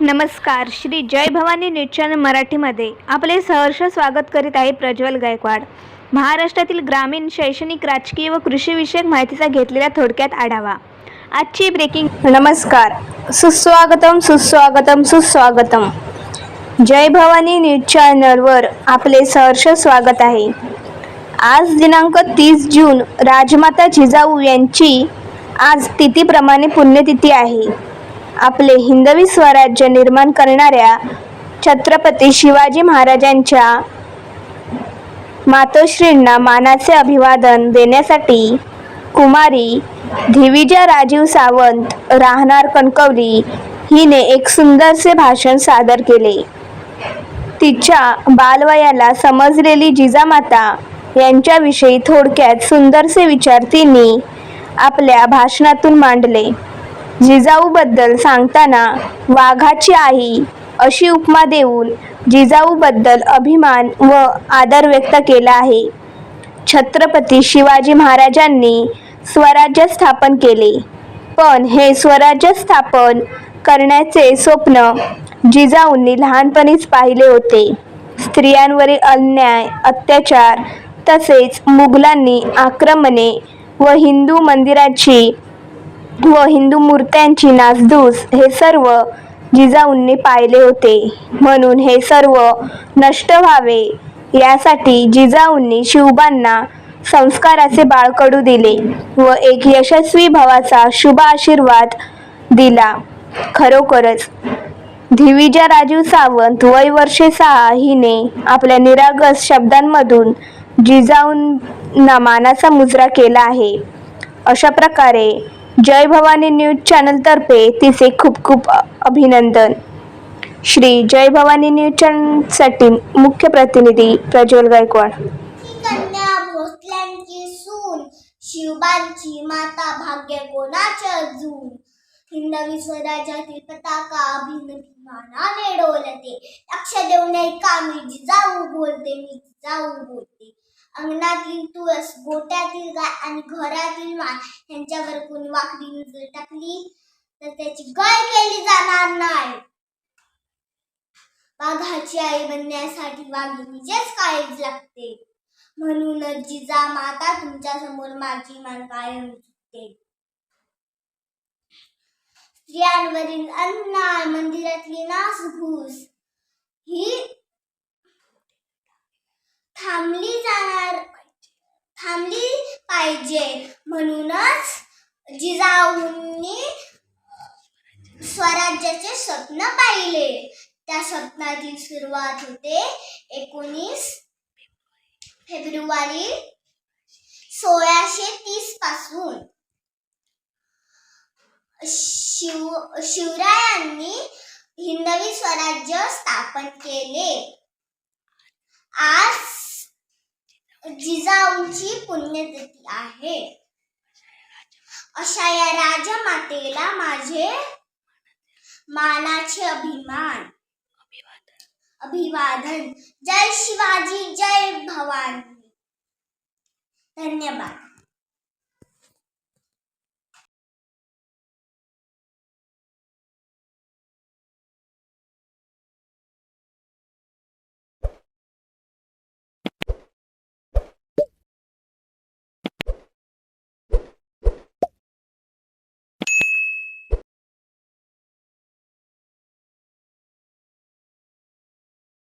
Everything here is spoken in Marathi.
नमस्कार श्री जय भवानी न्यूज चॅनल मराठीमध्ये आपले सहर्ष स्वागत करीत आहे प्रज्वल गायकवाड. महाराष्ट्रातील ग्रामीण शैक्षणिक राजकीय व कृषीविषयक माहितीचा घेतलेला थोडक्यात आढावा. आजची ब्रेकिंग नमस्कार. सुस्वागतम सुस्वागतम सुस्वागतम. जय भवानी न्यूज चॅनलवर आपले सहर्ष स्वागत आहे. आज दिनांक तीस जून राजमाता जिजाऊ यांची आज तिथीप्रमाणे पुण्यतिथी आहे. आपले हिंदवी स्वराज्य निर्माण करणाऱ्या छत्रपती शिवाजी महाराजांच्या मातोश्रींना मानाचे अभिवादन देण्यासाठी कुमारी धिविजा राजीव सावंत राहणार कणकवली हिने एक सुंदरसे भाषण सादर केले. तिच्या बालवयाला समजलेली जिजामाता यांच्याविषयी थोडक्यात सुंदरसे विचार तिने आपल्या भाषणातून मांडले. जिजाऊबद्दल सांगताना वाघाची आई अशी उपमा देऊन जिजाऊबद्दल अभिमान व आदर व्यक्त केला आहे. छत्रपती शिवाजी महाराजांनी स्वराज्य स्थापन केले. पण हे स्वराज्य स्थापन करण्याचे स्वप्न जिजाऊंनी लहानपणीच पाहिले होते. स्त्रियांवरील अन्याय अत्याचार तसेच मुघलांनी आक्रमणे व हिंदू मंदिराची व हिंदू मूर्त्यांची नासधूस हे सर्व जिजाऊंनी पाहिले होते. म्हणून हे सर्व नष्ट व्हावे. यासाठी जिजाऊंनी शिवबांना संस्काराचे बाळकडू दिले व एक यशस्वी भावाचा शुभ आशीर्वाद दिला. खरोखरच धिविजा राजीव सावंत वय वर्षे सहा हिने आपल्या निरागस शब्दांमधून जिजाऊंना मानाचा मुजरा केला आहे. अशा प्रकारे जय भवानी न्यूज चॅनलतर्फे तिचे खूप खूप अभिनंदन. श्री जय भवानी न्यूज चॅनलसाठी मुख्य प्रतिनिधी प्रज्वल गायकवाड. कन्या भोसल्यांची सून शिवबांची माता भाग्य कोणाचे अजून? हिंदवी स्वराज्यातील पताका अभिमानाने डोलते. लक्ष देऊन नये का मी जिजाऊ बोलते मी जिजाऊ बोलते. अंगणातील तुळस गोट्यातील गाय आणि घरातील मान यांच्यावर कोणी वाकडी नजर टाकली तर त्याची गाय केली जाणार नाही. वाघाची आई बनण्यासाठी वाघिणीचेच काळीज लागते. म्हणूनच जिजा माता तुमच्यासमोर माझी मान कायम चुकते स्त्रियांवरील अन्याय मंदिरातली नासघूस ही थांबली जाणार थांबली पाहिजे. म्हणूनच जिजाऊंनी स्वराज्याचे स्वप्न पाहिले. त्या स्वप्नाची सुरुवात होते एकोणीस फेब्रुवारी सोळाशे तीसपासून. शिव शिवरायांनी हिंदवी स्वराज्य स्थापन केले. आज जिजाऊंची पुण्यतिथी आहे. अशा या राजमातेला माझे मानाचे अभिमान. अभिवादन. जय शिवाजी जय भवानी. धन्यवाद.